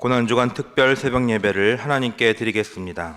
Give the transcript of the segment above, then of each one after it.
고난주간 특별 새벽 예배를 하나님께 드리겠습니다.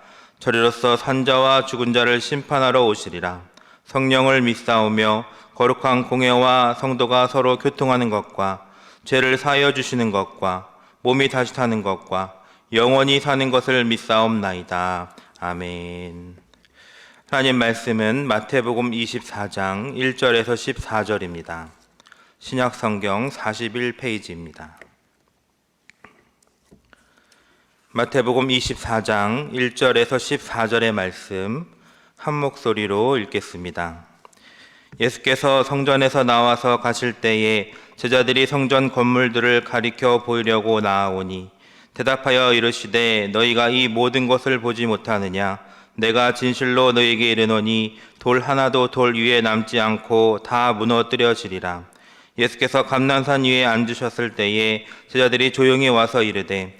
저리로서 산자와 죽은 자를 심판하러 오시리라. 성령을 믿사오며 거룩한 공예와 성도가 서로 교통하는 것과 죄를 사하여 주시는 것과 몸이 다시 타는 것과 영원히 사는 것을 믿사옵나이다. 아멘. 하나님 말씀은 마태복음 24장 1절에서 14절입니다. 신약 성경 41페이지입니다. 마태복음 24장 1절에서 14절의 말씀 한 목소리로 읽겠습니다. 예수께서 성전에서 나와서 가실 때에 제자들이 성전 건물들을 가리켜 보이려고 나아오니 대답하여 이르시되 너희가 이 모든 것을 보지 못하느냐 내가 진실로 너희에게 이르노니 돌 하나도 돌 위에 남지 않고 다 무너뜨려지리라 예수께서 감난산 위에 앉으셨을 때에 제자들이 조용히 와서 이르되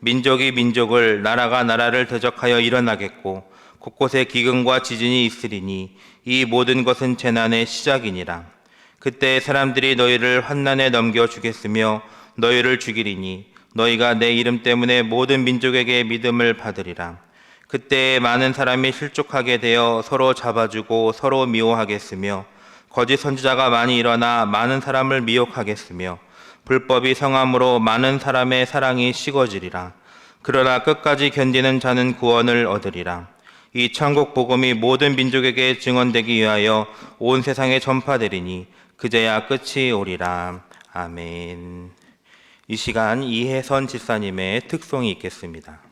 민족이 민족을 나라가 나라를 대적하여 일어나겠고 곳곳에 기근과 지진이 있으리니 이 모든 것은 재난의 시작이니라. 그때 사람들이 너희를 환난에 넘겨 주겠으며 너희를 죽이리니 너희가 내 이름 때문에 모든 민족에게 믿음을 받으리라. 그때 많은 사람이 실족하게 되어 서로 잡아주고 서로 미워하겠으며 거짓 선지자가 많이 일어나 많은 사람을 미혹하겠으며 불법이 성함으로 많은 사람의 사랑이 식어지리라. 그러나 끝까지 견디는 자는 구원을 얻으리라. 이 천국 복음이 모든 민족에게 증언되기 위하여 온 세상에 전파되리니 그제야 끝이 오리라. 아멘. 이 시간 이혜선 집사님의 특송이 있겠습니다.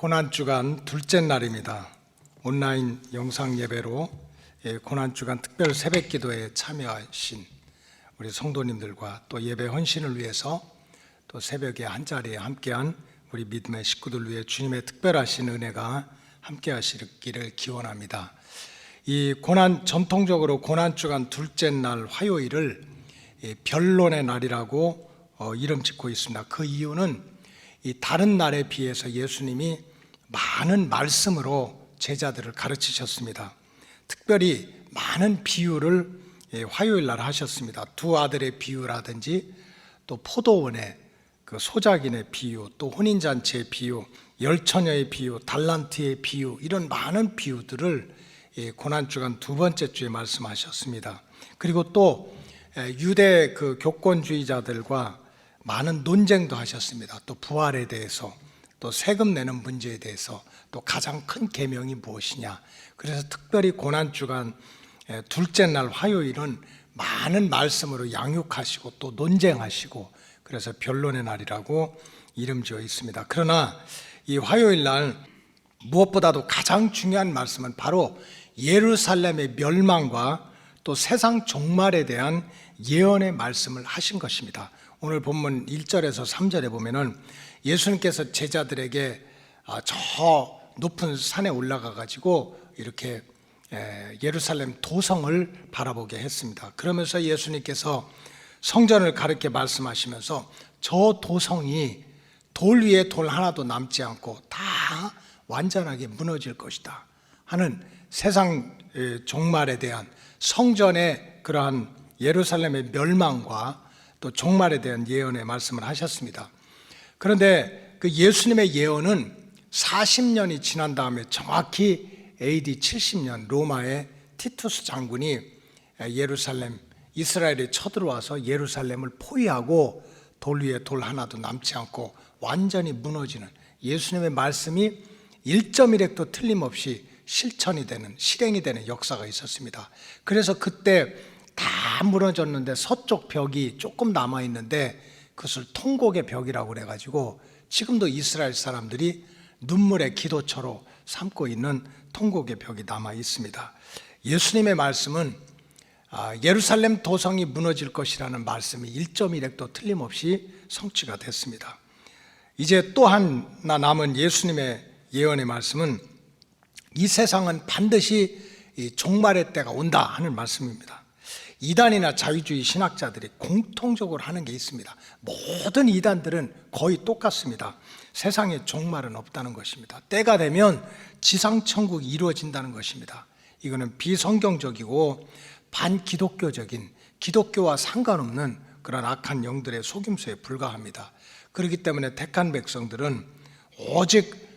고난주간 둘째 날입니다. 온라인 영상 예배로 예, 고난주간 특별 새벽 기도에 참여하신 우리 성도님들과 또 예배 헌신을 위해서 또 새벽에 한 자리에 함께한 우리 믿음의 식구들 위해 주님의 특별하신 은혜가 함께 하시기를 기원합니다. 이 고난 전통적으로 고난 주간 둘째 날 화요일을 이 변론의 날이라고 어, 이름 짓고 있습니다. 그 이유는 이 다른 날에 비해서 예수님이 많은 말씀으로 제자들을 가르치셨습니다. 특별히 많은 비유를 예, 화요일 날 하셨습니다. 두 아들의 비유라든지 또 포도원의 그 소작인의 비유, 또 혼인잔치의 비유, 열처녀의 비유, 달란트의 비유 이런 많은 비유들을 이 고난 주간 두 번째 주에 말씀하셨습니다. 그리고 또 에, 유대 그 교권주의자들과 많은 논쟁도 하셨습니다. 또 부활에 대해서, 또 세금 내는 문제에 대해서, 또 가장 큰 계명이 무엇이냐. 그래서 특별히 고난 주간 에, 둘째 날 화요일은 많은 말씀으로 양육하시고 또 논쟁하시고 그래서 변론의 날이라고 이름 지어 있습니다. 그러나 이 화요일 날 무엇보다도 가장 중요한 말씀은 바로 예루살렘의 멸망과 또 세상 종말에 대한 예언의 말씀을 하신 것입니다. 오늘 본문 1절에서 3절에 보면은 예수님께서 제자들에게 아, 저 높은 산에 올라가 가지고 이렇게 에, 예루살렘 도성을 바라보게 했습니다. 그러면서 예수님께서 성전을 가르쳐 말씀하시면서 저 도성이 돌 위에 돌 하나도 남지 않고 다 완전하게 무너질 것이다 하는 세상 에, 종말에 대한 성전의 그러한 예루살렘의 멸망과 또 종말에 대한 예언의 말씀을 하셨습니다. 그런데 그 예수님의 예언은 40년이 지난 다음에 정확히 AD 70년 로마의 티투스 장군이 예루살렘 이스라엘에 쳐들어와서 예루살렘을 포위하고 돌 위에 돌 하나도 남지 않고 완전히 무너지는 예수님의 말씀이 1.1획도 틀림없이 실천이 되는 실행이 되는 역사가 있었습니다. 그래서 그때 다 무너졌는데 서쪽 벽이 조금 남아 있는데 그것을 통곡의 벽이라고 그래 가지고 지금도 이스라엘 사람들이 눈물의 기도처로 삼고 있는 통곡의 벽이 남아 있습니다. 예수님의 말씀은 아, 예루살렘 도성이 무너질 것이라는 말씀이 1.1획도 틀림없이 성취가 됐습니다. 이제 또 하나 남은 예수님의 예언의 말씀은 이 세상은 반드시 이 종말의 때가 온다 하는 말씀입니다. 이단이나 자유주의 신학자들이 공통적으로 하는 게 있습니다. 모든 이단들은 거의 똑같습니다. 세상에 종말은 없다는 것입니다. 때가 되면 지상천국이 이루어진다는 것입니다. 이거는 비성경적이고 반기독교적인 기독교와 상관없는 그런 악한 영들의 속임수에 불과합니다. 그렇기 때문에 택한 백성들은 오직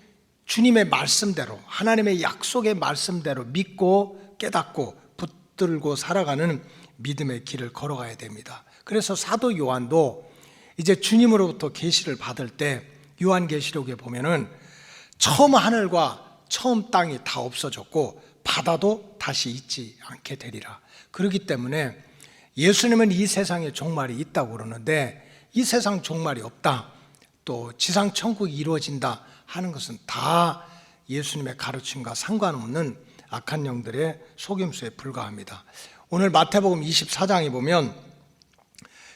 주님의 말씀대로 하나님의 약속의 말씀대로 믿고 깨닫고 붙들고 살아가는 믿음의 길을 걸어가야 됩니다. 그래서 사도 요한도 이제 주님으로부터 계시를 받을 때 요한계시록에 보면은 처음 하늘과 처음 땅이 다 없어졌고 바다도 다시 있지 않게 되리라. 그렇기 때문에 예수님은 이 세상에 종말이 있다고 그러는데 이 세상 종말이 없다. 또 지상 천국이 이루어진다 하는 것은 다 예수님의 가르침과 상관없는 악한 영들의 속임수에 불과합니다. 오늘 마태복음 24장에 보면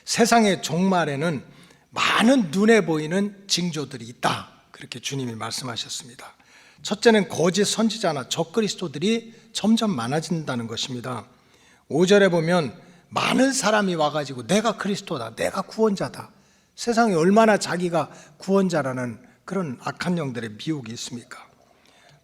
세상의 종말에는 많은 눈에 보이는 징조들이 있다. 그렇게 주님이 말씀하셨습니다. 첫째는 거짓 선지자나 적그리스도들이 점점 많아진다는 것입니다. 5절에 보면 많은 사람이 와가지고 내가 그리스도다, 내가 구원자다. 세상에 얼마나 자기가 구원자라는 그런 악한 영들의 미혹이 있습니까?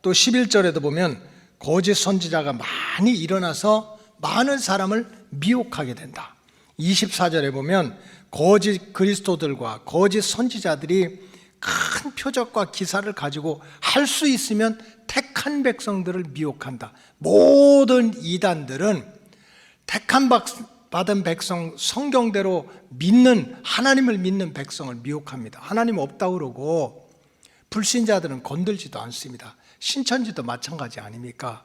또 11절에도 보면 거짓 선지자가 많이 일어나서 많은 사람을 미혹하게 된다. 24절에 보면 거짓 그리스도들과 거짓 선지자들이 큰 표적과 기사를 가지고 할 수 있으면 택한 백성들을 미혹한다. 모든 이단들은 택한 받은 백성 성경대로 믿는 하나님을 믿는 백성을 미혹합니다. 하나님 없다고 그러고 불신자들은 건들지도 않습니다. 신천지도 마찬가지 아닙니까?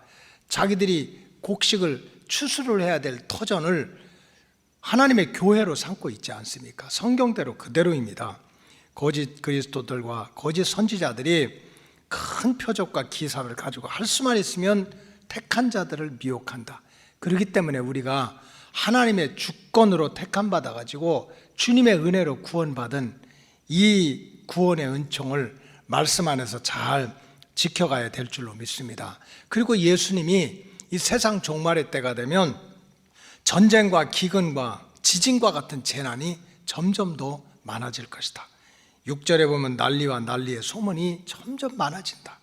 자기들이 곡식을 추수를 해야 될 터전을 하나님의 교회로 삼고 있지 않습니까? 성경대로 그대로입니다. 거짓 그리스도들과 거짓 선지자들이 큰 표적과 기사를 가지고 할 수만 있으면 택한 자들을 미혹한다. 그렇기 때문에 우리가 하나님의 주권으로 택함 받아 가지고 주님의 은혜로 구원받은 이 구원의 은총을 말씀 안에서 잘 지켜가야 될 줄로 믿습니다. 그리고 예수님이 이 세상 종말의 때가 되면 전쟁과 기근과 지진과 같은 재난이 점점 더 많아질 것이다. 6절에 보면 난리와 난리의 소문이 점점 많아진다.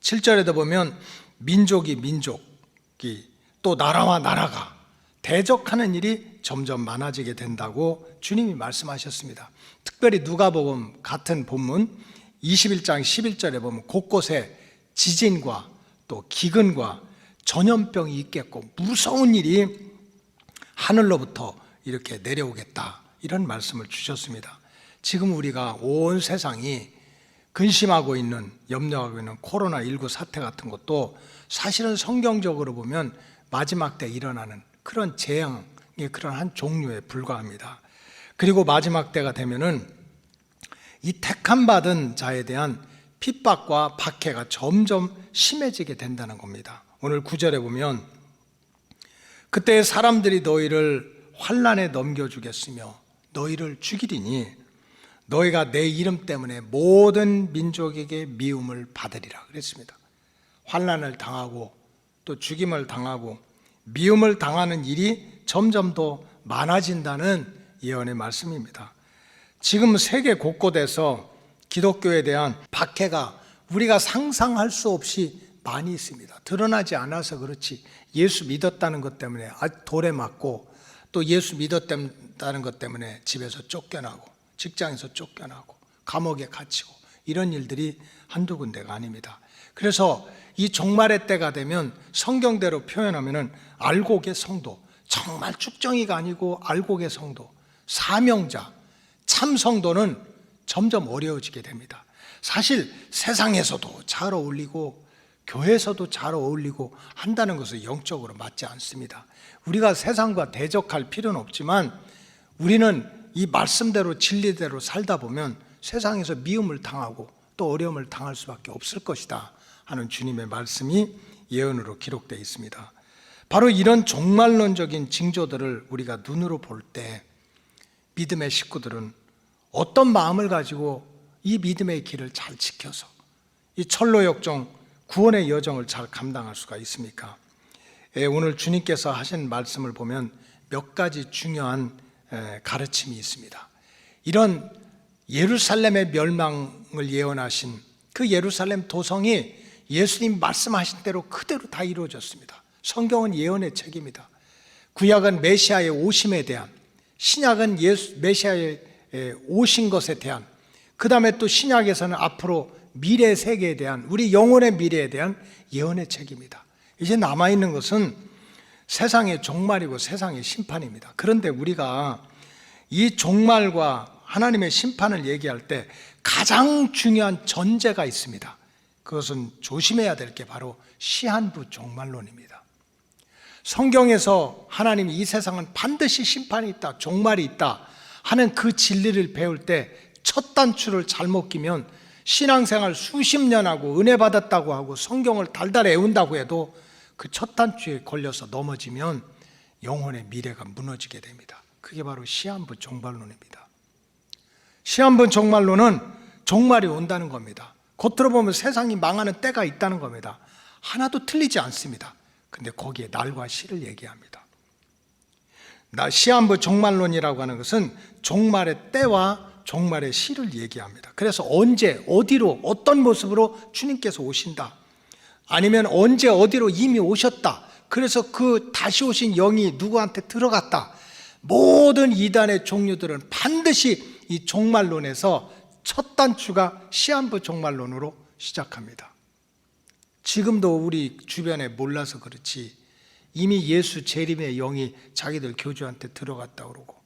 7절에도 보면 민족이 민족이 또 나라와 나라가 대적하는 일이 점점 많아지게 된다고 주님이 말씀하셨습니다. 특별히 누가복음 같은 본문 21장 11절에 보면 곳곳에 지진과 또 기근과 전염병이 있겠고 무서운 일이 하늘로부터 이렇게 내려오겠다. 이런 말씀을 주셨습니다. 지금 우리가 온 세상이 근심하고 있는, 염려하고 있는 코로나19 사태 같은 것도 사실은 성경적으로 보면 마지막 때 일어나는 그런 재앙의 그런 한 종류에 불과합니다. 그리고 마지막 때가 되면은 이 택함 받은 자에 대한 핍박과 박해가 점점 심해지게 된다는 겁니다. 오늘 구절에 보면 그때 사람들이 너희를 환란에 넘겨주겠으며 너희를 죽이리니 너희가 내 이름 때문에 모든 민족에게 미움을 받으리라 그랬습니다. 환란을 당하고 또 죽임을 당하고 미움을 당하는 일이 점점 더 많아진다는 예언의 말씀입니다. 지금 세계 곳곳에서 기독교에 대한 박해가 우리가 상상할 수 없이 많이 있습니다. 드러나지 않아서 그렇지 예수 믿었다는 것 때문에 아, 돌에 맞고 또 예수 믿었다는 것 때문에 집에서 쫓겨나고 직장에서 쫓겨나고 감옥에 갇히고 이런 일들이 한두 군데가 아닙니다. 그래서 이 종말의 때가 되면 성경대로 표현하면은 알곡의 성도 정말 축정이가 아니고 알곡의 성도 사명자 참 성도는 점점 어려워지게 됩니다. 사실 세상에서도 잘 어울리고 교회에서도 잘 어울리고 한다는 것은 영적으로 맞지 않습니다. 우리가 세상과 대적할 필요는 없지만 우리는 이 말씀대로 진리대로 살다 보면 세상에서 미움을 당하고 또 어려움을 당할 수밖에 없을 것이다 하는 주님의 말씀이 예언으로 기록되어 있습니다. 바로 이런 종말론적인 징조들을 우리가 눈으로 볼 때 믿음의 식구들은 어떤 마음을 가지고 이 믿음의 길을 잘 지켜서 이 철로 역정 구원의 여정을 잘 감당할 수가 있습니까? 예, 오늘 주님께서 하신 말씀을 보면 몇 가지 중요한 에, 가르침이 있습니다. 이런 예루살렘의 멸망을 예언하신 그 예루살렘 도성이 예수님 말씀하신 대로 그대로 다 이루어졌습니다. 성경은 예언의 책입니다. 구약은 메시아의 오심에 대한 신약은 예수 메시아의 에, 오신 것에 대한 그 다음에 또 신약에서는 앞으로 미래 세계에 대한 우리 영혼의 미래에 대한 예언의 책입니다. 이제 남아 있는 것은 세상의 종말이고 세상의 심판입니다. 그런데 우리가 이 종말과 하나님의 심판을 얘기할 때 가장 중요한 전제가 있습니다. 그것은 조심해야 될 게 바로 시한부 종말론입니다. 성경에서 하나님이 이 세상은 반드시 심판이 있다, 종말이 있다 하는 그 진리를 배울 때 첫 단추를 잘못 끼면 신앙생활 수십 년 하고 은혜 받았다고 하고 성경을 달달 외운다고 해도 그 첫 단추에 걸려서 넘어지면 영혼의 미래가 무너지게 됩니다. 그게 바로 시한부 종말론입니다. 시한부 종말론은 종말이 온다는 겁니다. 겉으로 보면 세상이 망하는 때가 있다는 겁니다. 하나도 틀리지 않습니다. 근데 거기에 날과 시를 얘기합니다. 나 시한부 종말론이라고 하는 것은 종말의 때와 종말의 시를 얘기합니다. 그래서 언제, 어디로, 어떤 모습으로 주님께서 오신다. 아니면 언제, 어디로 이미 오셨다. 그래서 그 다시 오신 영이 누구한테 들어갔다. 모든 이단의 종류들은 반드시 이 종말론에서 첫 단추가 시한부 종말론으로 시작합니다. 지금도 우리 주변에 몰라서 그렇지 이미 예수 재림의 영이 자기들 교주한테 들어갔다 그러고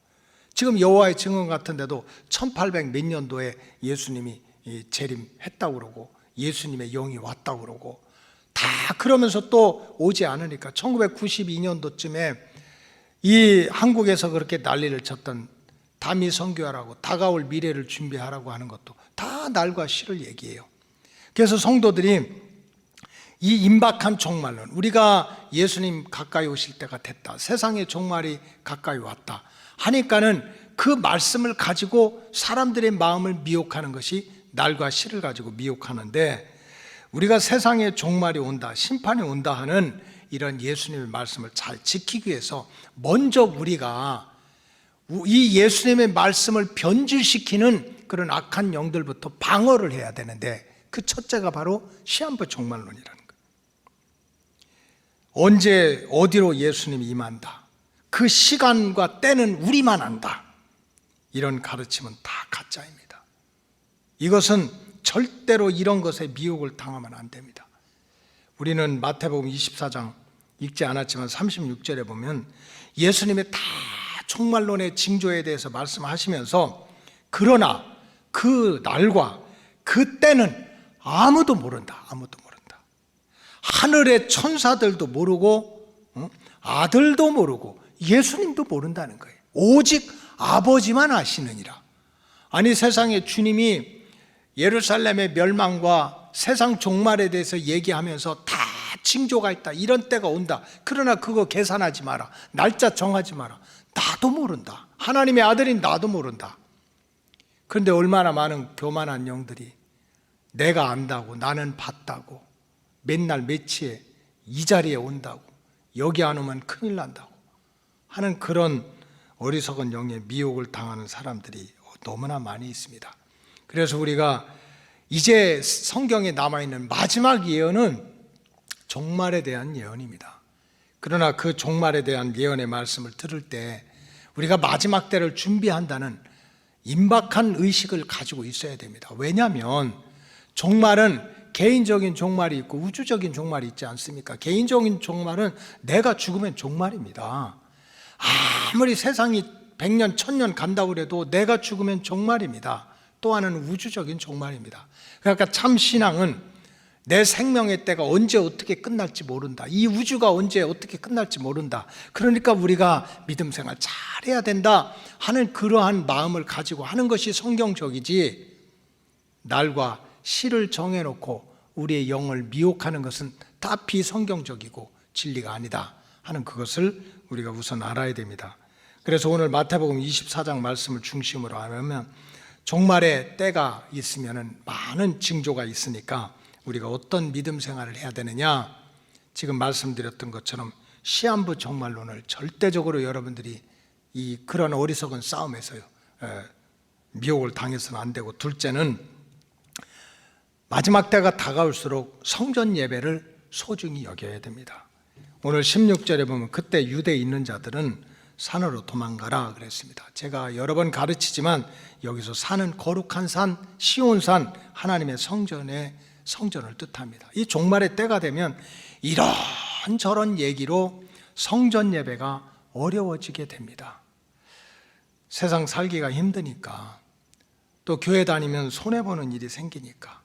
지금 여호와의 증언 같은데도 1800 몇 년도에 예수님이 재림했다고 그러고 예수님의 영이 왔다고 그러고 다 그러면서 또 오지 않으니까 1992년도쯤에 이 한국에서 그렇게 난리를 쳤던 담이 선교하라고 다가올 미래를 준비하라고 하는 것도 다 날과 시를 얘기해요. 그래서 성도들이 이 임박한 종말론 우리가 예수님 가까이 오실 때가 됐다. 세상의 종말이 가까이 왔다. 하니까는 그 말씀을 가지고 사람들의 마음을 미혹하는 것이 날과 시를 가지고 미혹하는데 우리가 세상의 종말이 온다, 심판이 온다 하는 이런 예수님의 말씀을 잘 지키기 위해서 먼저 우리가 이 예수님의 말씀을 변질시키는 그런 악한 영들부터 방어를 해야 되는데 그 첫째가 바로 시한부 종말론이라는 거예요. 언제 어디로 예수님이 임한다. 그 시간과 때는 우리만 안다. 이런 가르침은 다 가짜입니다. 이것은 절대로 이런 것에 미혹을 당하면 안 됩니다. 우리는 마태복음 24장 읽지 않았지만 36절에 보면 예수님의 다 종말론의 징조에 대해서 말씀하시면서 그러나 그 날과 그 때는 아무도 모른다. 아무도 모른다. 하늘의 천사들도 모르고 어? 아들도 모르고 예수님도 모른다는 거예요. 오직 아버지만 아시느니라. 아니 세상에 주님이 예루살렘의 멸망과 세상 종말에 대해서 얘기하면서 다 징조가 있다. 이런 때가 온다. 그러나 그거 계산하지 마라. 날짜 정하지 마라. 나도 모른다. 하나님의 아들인 나도 모른다. 그런데 얼마나 많은 교만한 영들이 내가 안다고 나는 봤다고 맨날 매치에 이 자리에 온다고 여기 안 오면 큰일 난다고 하는 그런 어리석은 영에 미혹을 당하는 사람들이 너무나 많이 있습니다. 그래서 우리가 이제 성경에 남아 있는 마지막 예언은 종말에 대한 예언입니다. 그러나 그 종말에 대한 예언의 말씀을 들을 때 우리가 마지막 때를 준비한다는 임박한 의식을 가지고 있어야 됩니다. 왜냐하면 종말은 개인적인 종말이 있고 우주적인 종말이 있지 않습니까? 개인적인 종말은 내가 죽으면 종말입니다. 아무리 세상이 100년, 1000년 간다고 해도 내가 죽으면 종말입니다. 또 하나는 우주적인 종말입니다. 그러니까 참 신앙은 내 생명의 때가 언제 어떻게 끝날지 모른다. 이 우주가 언제 어떻게 끝날지 모른다. 그러니까 우리가 믿음 생활 잘해야 된다 하는 그러한 마음을 가지고 하는 것이 성경적이지 날과 시를 정해놓고 우리의 영을 미혹하는 것은 다 비성경적이고 진리가 아니다 하는 그것을 우리가 우선 알아야 됩니다. 그래서 오늘 마태복음 24장 말씀을 중심으로 하면 종말의 때가 있으면 많은 징조가 있으니까 우리가 어떤 믿음 생활을 해야 되느냐 지금 말씀드렸던 것처럼 시한부 종말론을 절대적으로 여러분들이 이 그런 어리석은 싸움에서요 에, 미혹을 당해서는 안 되고 둘째는 마지막 때가 다가올수록 성전 예배를 소중히 여겨야 됩니다. 오늘 16절에 보면 그때 유대에 있는 자들은 산으로 도망가라 그랬습니다. 제가 여러 번 가르치지만 여기서 산은 거룩한 산, 시온산, 하나님의 성전의 성전을 뜻합니다. 이 종말의 때가 되면 이런저런 얘기로 성전 예배가 어려워지게 됩니다. 세상 살기가 힘드니까 또 교회 다니면 손해 보는 일이 생기니까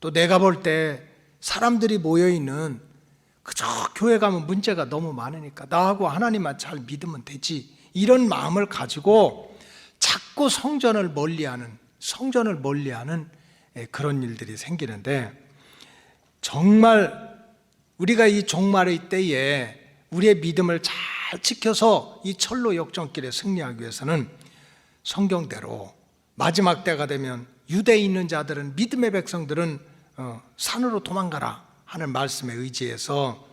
또 내가 볼 때 사람들이 모여 있는 그저 교회 가면 문제가 너무 많으니까 나하고 하나님만 잘 믿으면 되지. 이런 마음을 가지고 자꾸 성전을 멀리하는 성전을 멀리하는 예, 그런 일들이 생기는데 정말 우리가 이 종말의 때에 우리의 믿음을 잘 지켜서 이 철로 역전길에 승리하기 위해서는 성경대로 마지막 때가 되면 유대에 있는 자들은 믿음의 백성들은 어, 산으로 도망가라 하는 말씀에 의지해서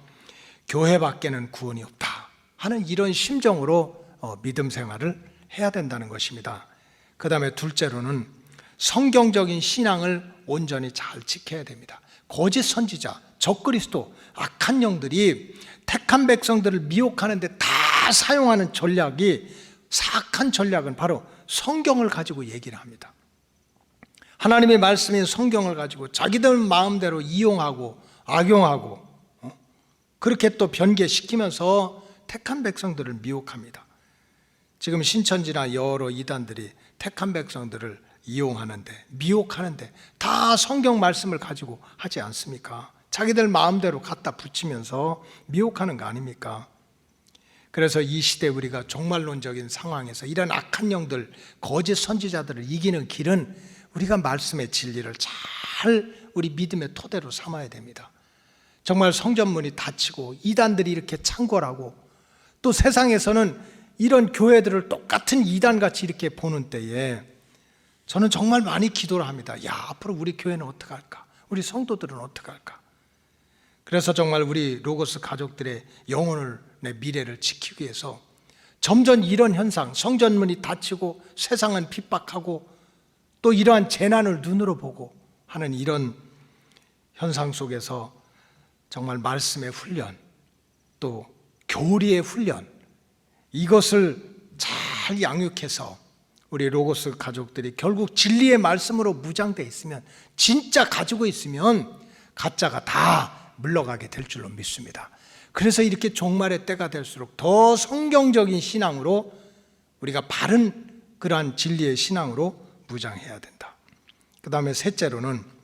교회 밖에는 구원이 없다 하는 이런 심정으로 어, 믿음 생활을 해야 된다는 것입니다. 그 다음에 둘째로는 성경적인 신앙을 온전히 잘 지켜야 됩니다. 거짓 선지자, 적그리스도, 악한 영들이 택한 백성들을 미혹하는데 다 사용하는 전략이 사악한 전략은 바로 성경을 가지고 얘기를 합니다. 하나님의 말씀인 성경을 가지고 자기들 마음대로 이용하고 악용하고 어? 그렇게 또 변개시키면서 택한 백성들을 미혹합니다. 지금 신천지나 여러 이단들이 택한 백성들을 이용하는데 미혹하는데 다 성경 말씀을 가지고 하지 않습니까? 자기들 마음대로 갖다 붙이면서 미혹하는 거 아닙니까? 그래서 이 시대 우리가 종말론적인 상황에서 이런 악한 영들, 거짓 선지자들을 이기는 길은 우리가 말씀의 진리를 잘 우리 믿음의 토대로 삼아야 됩니다. 정말 성전문이 닫히고 이단들이 이렇게 창궐하고 또 세상에서는 이런 교회들을 똑같은 이단같이 이렇게 보는 때에 저는 정말 많이 기도를 합니다. 야, 앞으로 우리 교회는 어떻게 할까? 우리 성도들은 어떻게 할까? 그래서 정말 우리 로고스 가족들의 영혼을 내 미래를 지키기 위해서 점점 이런 현상, 성전문이 닫히고 세상은 핍박하고 또 이러한 재난을 눈으로 보고 하는 이런 현상 속에서 정말 말씀의 훈련, 또 교리의 훈련, 이것을 잘 양육해서 우리 로고스 가족들이 결국 진리의 말씀으로 무장돼 있으면 진짜 가지고 있으면 가짜가 다 물러가게 될 줄로 믿습니다. 그래서 이렇게 종말의 때가 될수록 더 성경적인 신앙으로 우리가 바른 그러한 진리의 신앙으로 무장해야 된다. 그 다음에 셋째로는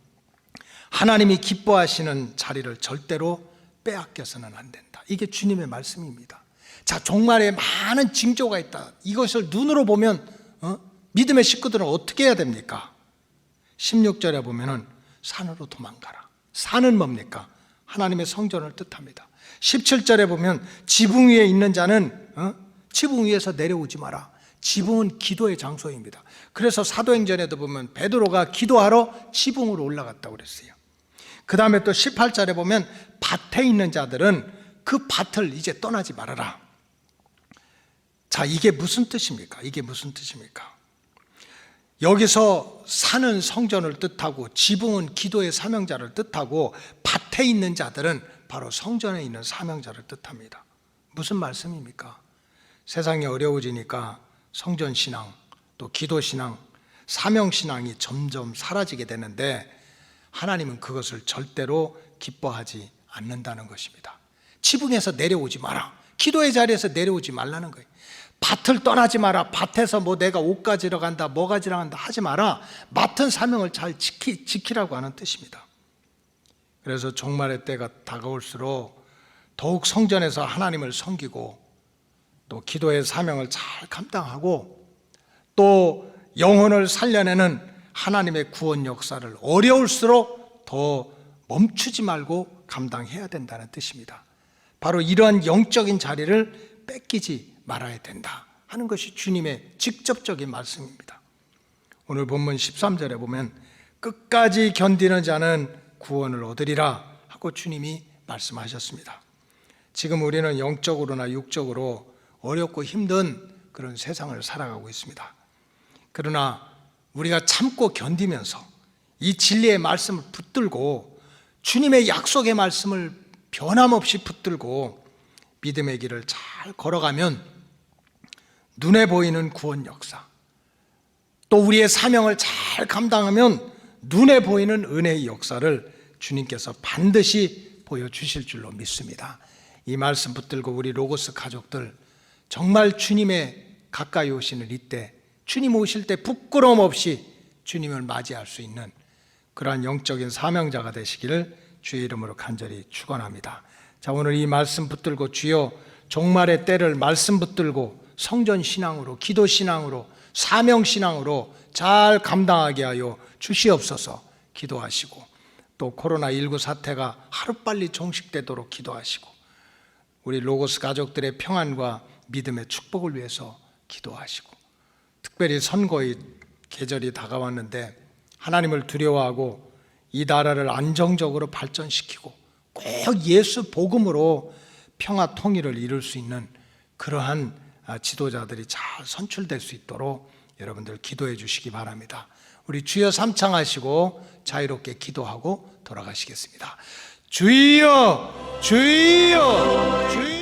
하나님이 기뻐하시는 자리를 절대로 빼앗겨서는 안 된다. 이게 주님의 말씀입니다. 자, 종말에 많은 징조가 있다. 이것을 눈으로 보면 어? 믿음의 식구들은 어떻게 해야 됩니까? 16절에 보면은 산으로 도망가라. 산은 뭡니까? 하나님의 성전을 뜻합니다. 17절에 보면 지붕 위에 있는 자는 어? 지붕 위에서 내려오지 마라. 지붕은 기도의 장소입니다. 그래서 사도행전에도 보면 베드로가 기도하러 지붕으로 올라갔다고 그랬어요. 그 다음에 또 18절에 보면 밭에 있는 자들은 그 밭을 이제 떠나지 말아라. 자, 이게 무슨 뜻입니까? 이게 무슨 뜻입니까? 여기서 사는 성전을 뜻하고 지붕은 기도의 사명자를 뜻하고 밭에 있는 자들은 바로 성전에 있는 사명자를 뜻합니다. 무슨 말씀입니까? 세상이 어려워지니까 성전 신앙, 또 기도 신앙, 사명 신앙이 점점 사라지게 되는데 하나님은 그것을 절대로 기뻐하지 않는다는 것입니다. 지붕에서 내려오지 마라. 기도의 자리에서 내려오지 말라는 거예요. 밭을 떠나지 마라. 밭에서 뭐 내가 옷 가지러 간다, 뭐 가지러 간다 하지 마라. 맡은 사명을 잘 지키, 지키라고 하는 뜻입니다. 그래서 종말의 때가 다가올수록 더욱 성전에서 하나님을 섬기고 또 기도의 사명을 잘 감당하고 또 영혼을 살려내는 하나님의 구원 역사를 어려울수록 더 멈추지 말고 감당해야 된다는 뜻입니다. 바로 이러한 영적인 자리를 뺏기지 말아야 된다 하는 것이 주님의 직접적인 말씀입니다. 오늘 본문 13절에 보면 끝까지 견디는 자는 구원을 얻으리라 하고 주님이 말씀하셨습니다. 지금 우리는 영적으로나 육적으로 어렵고 힘든 그런 세상을 살아가고 있습니다. 그러나 우리가 참고 견디면서 이 진리의 말씀을 붙들고 주님의 약속의 말씀을 변함없이 붙들고 믿음의 길을 잘 걸어가면 눈에 보이는 구원 역사 또 우리의 사명을 잘 감당하면 눈에 보이는 은혜의 역사를 주님께서 반드시 보여주실 줄로 믿습니다. 이 말씀 붙들고 우리 로고스 가족들 정말 주님의 가까이 오시는 이때 주님 오실 때 부끄러움 없이 주님을 맞이할 수 있는 그러한 영적인 사명자가 되시기를 주의 이름으로 간절히 축원합니다. 자, 오늘 이 말씀 붙들고 주여 종말의 때를 말씀 붙들고 성전 신앙으로 기도 신앙으로 사명 신앙으로 잘 감당하게 하여 주시옵소서 기도하시고 또 코로나 19 사태가 하루빨리 종식되도록 기도하시고 우리 로고스 가족들의 평안과 믿음의 축복을 위해서 기도하시고 특별히 선거의 계절이 다가왔는데 하나님을 두려워하고 이 나라를 안정적으로 발전시키고 꼭 예수 복음으로 평화 통일을 이룰 수 있는 그러한 아, 지도자들이 잘 선출될 수 있도록 여러분들 기도해 주시기 바랍니다. 우리 주여 삼창하시고 자유롭게 기도하고 돌아가시겠습니다. 주여, 주여, 주여.